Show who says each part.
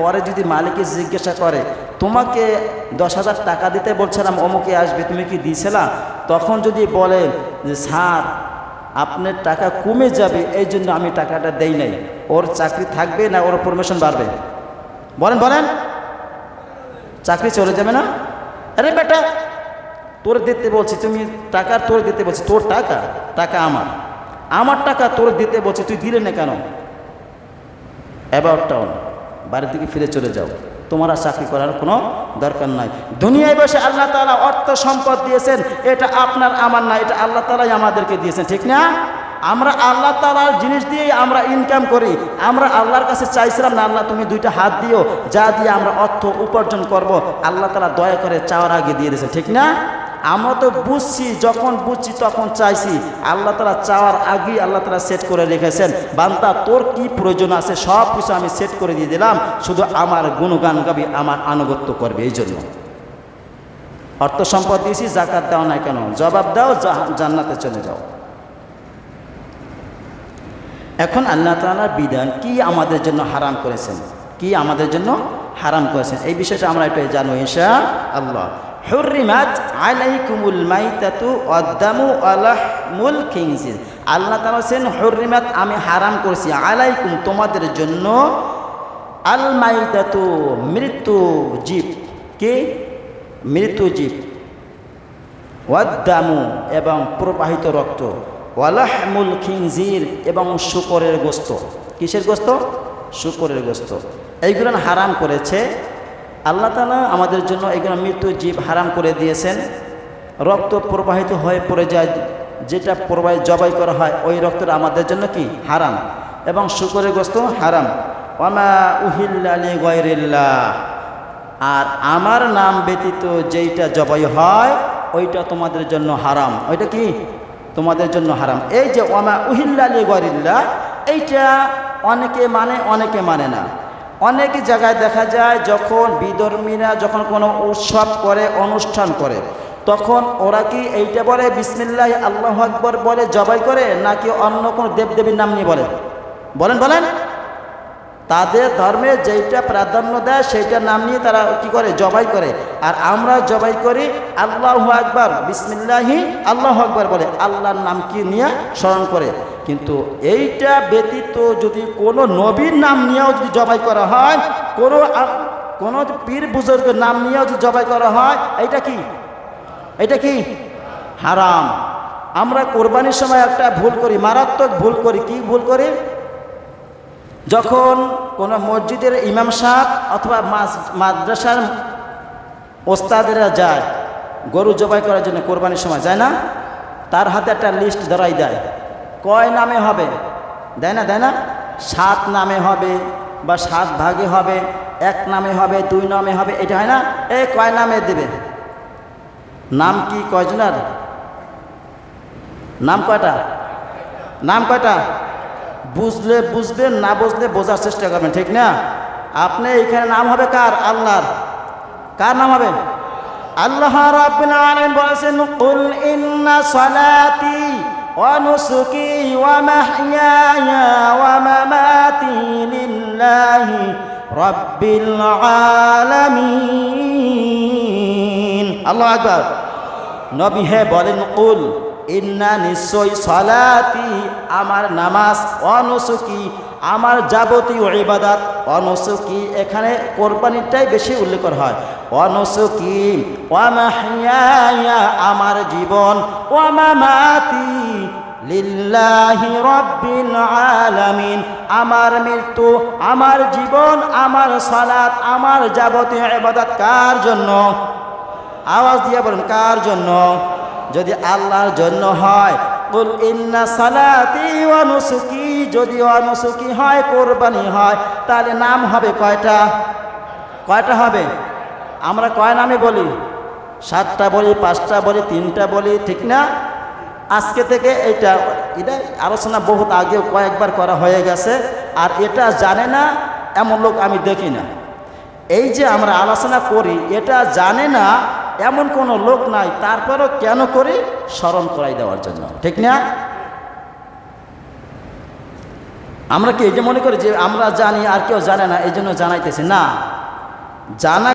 Speaker 1: পরে যদি মালিকে জিজ্ঞাসা করে, তোমাকে দশ হাজার টাকা দিতে বলছিলাম, অমুকে আসবে, তুমি কি দিয়েছিলা তখন যদি বলে যে, স্যার, আপনার টাকা কমে যাবে, এই জন্য আমি টাকাটা দেই নাই। ওর চাকরি থাকবে না, ওর প্রমোশন বাড়বে। বলেন বলেন। চাকরি চলে যাবে না? আরে বেটা, তোর দিতে বলছি, তুমি টাকা তোর দিতে বলছি, তোর টাকা টাকা আমার। আমার টাকা তোর দিতে বলছি, তুই দিলে না কেন? অ্যাবাউট টাউন বাড়ির দিকে ফিরে চলে যাও। তোমার আর চাকরি করার কোনো দরকার নাই। দুনিয়ায় বসে আল্লাহ তালা অর্থ সম্পদ দিয়েছেন, এটা আপনার, আমার না, এটা আল্লাহ তালাই আমাদেরকে দিয়েছেন, ঠিক না? আমরা আল্লাহ তালার জিনিস দিয়েই আমরা ইনকাম করি। আমরা আল্লাহর কাছে চাইছিলাম না, আল্লাহ তুমি দুইটা হাত দিও, যা দিয়ে আমরা অর্থ উপার্জন করব, আল্লাহ তালা দয়া করে চাওয়ার আগে দিয়ে দিয়েছেন, ঠিক না? আমরা তো বুঝছি, যখন বুঝছি তখন চাইছি। আল্লাহ তালা চাওয়ার আগেই আল্লাহ তালা সেট করে রেখেছেন। বান্তা তোর কি প্রয়োজন আছে? সব কিছু আমি সেট করে দিয়ে দিলাম। শুধু আমার গুণগান গাবি, আমার আনুগত্য করবে, এই জন্য। অর্থ সম্পদ দিয়েছি, জাকাত দাও না কেন? জবাব দাও জান্নাতে চলে যাও। এখন আল্লাহ তালার বিধান কি আমাদের জন্য হারাম করেছেন? কি আমাদের জন্য হারাম করেছেন? এই বিষয়টা আমরা একটু জানো ইনশা আল্লাহ হুররিমাত আলাইকুমুল মাইতাতু অদ্দামু আলাহমুল খিনজির। আল্লাহ তাআলা বলেন হুররিমাত আমি হারাম করেছি। আলাইকুম, তোমাদের জন্য আল মাইতাতু মৃত্যু জীব। কি? মৃত্যু জীব। ওয়াদ্দামু এবং প্রবাহিত রক্ত। ওয়ালাহমুল খিনজির এবং শুকরের গোস্ত। কিসের গোস্ত? শুকরের গোস্ত। এইগুলো হারাম করেছে আল্লাহ তালা আমাদের জন্য এগুলো মৃত্যু জীব হারাম করে দিয়েছেন। রক্ত প্রবাহিত হয়ে পড়ে যায়, যেটা প্রবাহিত জবাই করা হয়, ওই রক্তটা আমাদের জন্য কি? হারাম। এবং শুকরের গোস্ত হারাম। ওমা উহিল্লালি গয়রিল্লাহ আর আমার নাম ব্যতীত যেইটা জবাই হয়, ওইটা তোমাদের জন্য হারাম। ওইটা কি? তোমাদের জন্য হারাম। এই যে ওমা উহিল্লালি গরিল্লা এইটা অনেকে মানে অনেকে মানে না। অনেক জায়গায় দেখা যায় যখন বিধর্মীরা যখন কোনো উৎসব করে, অনুষ্ঠান করে, তখন ওরা কি এইটা বলে, বিসমিল্লাহ, আল্লাহ আকবর বলে, জবাই করে, নাকি অন্য কোনো দেবদেবীর নাম নিয়ে বলে? বলেন বলেন। তাদের ধর্মে যেইটা প্রাধান্য দেয়, সেইটা নাম নিয়ে তারা কি করে? জবাই করে। আর আমরা জবাই করি, আল্লাহ আকবর, বিসমিল্লাহি, আল্লাহ আকবর বলে। আল্লাহর নাম কি নিয়ে স্মরণ করে? কিন্তু এইটা ব্যতীত যদি কোনো নবীর নাম নিয়েও যদি জবাই করা হয়, কোনো কোনো পীর বুজুর্গের নাম নিয়েও যদি জবাই করা হয়, এইটা কি? এটা কি? হারাম। আমরা কোরবানির সময় একটা ভুল করি, মারাত্মক ভুল করি, কি ভুল করি? যখন কোনো মসজিদের ইমাম সাহেব অথবা মাদ্রাসার ওস্তাদেরা যায় গরু জবাই করার জন্য কোরবানির সময়, যায় না? তার হাতে একটা লিস্ট ধরাই দেয়। কয় নামে হবে? দেয় না দেয় না? সাত নামে হবে বা সাত ভাগে হবে, এক নামে হবে, দুই নামে হবে, এটা হয় না? এ কয় নামে দেবে? নাম কি কয়জনার? নাম কয়টা? নাম কয়টা? বুঝলে বুঝবেন না বুঝলে বোঝার চেষ্টা করবেন, ঠিক না? আপনি এখানে নাম হবে কার? আল্লাহর। কার নাম হবে? আল্লাহ রাব্বুল আলামিন বলেছেন, কুল ইন্না সালাতি ওয়া নুসুকি ওয়া মাহইয়ায়া ওয়া মামাতি লিল্লাহি রাব্বিল আলামিন আল্লাহু আকবার নবী হে বলেন কুল ইন্না নিশ্চয় সালাতি, আমার নামাজ অনসুকি, আমার যাবতীয় ইবাদাত অনসুকি। এখানে কোরবানিটাই বেশি উল্লেখ করা হয়। অনসুকি ওয়ামাহিয়া আমার জীবন ওয়ামামাতি লিল্লাহি রব্বিল আলামিন। আমার মৃত্যু, আমার জীবন, আমার সালাত, আমার যাবতীয় ইবাদত কার জন্য? আওয়াজ দিয়ে বলেন, কার জন্য? যদি আল্লাহর জন্য হয়, কুল নুসুকি যদি অনুসুকি হয়, কোরবানি হয়, তাহলে নাম হবে কয়টা? কয়টা হবে? আমরা কয় নামে বলি? সাতটা বলি, পাঁচটা বলি, তিনটা বলি, ঠিক না? আজকে থেকে এটা এটা আলোচনা বহুত আগেও কয়েকবার করা হয়ে গেছে, আর এটা জানে না, এমন লোক আমি দেখি না। এই যে আমরা আলোচনা করি, এটা জানে না এমন কোনো লোক নাই, তারপরও কেন করি? স্মরণ করাই দেওয়ার জন্য। ঠিক না? আমরা কি এই যে মনে করি যে আমরা জানি আর কেউ জানে না, এই জন্য জানাইতেছি? না। জানা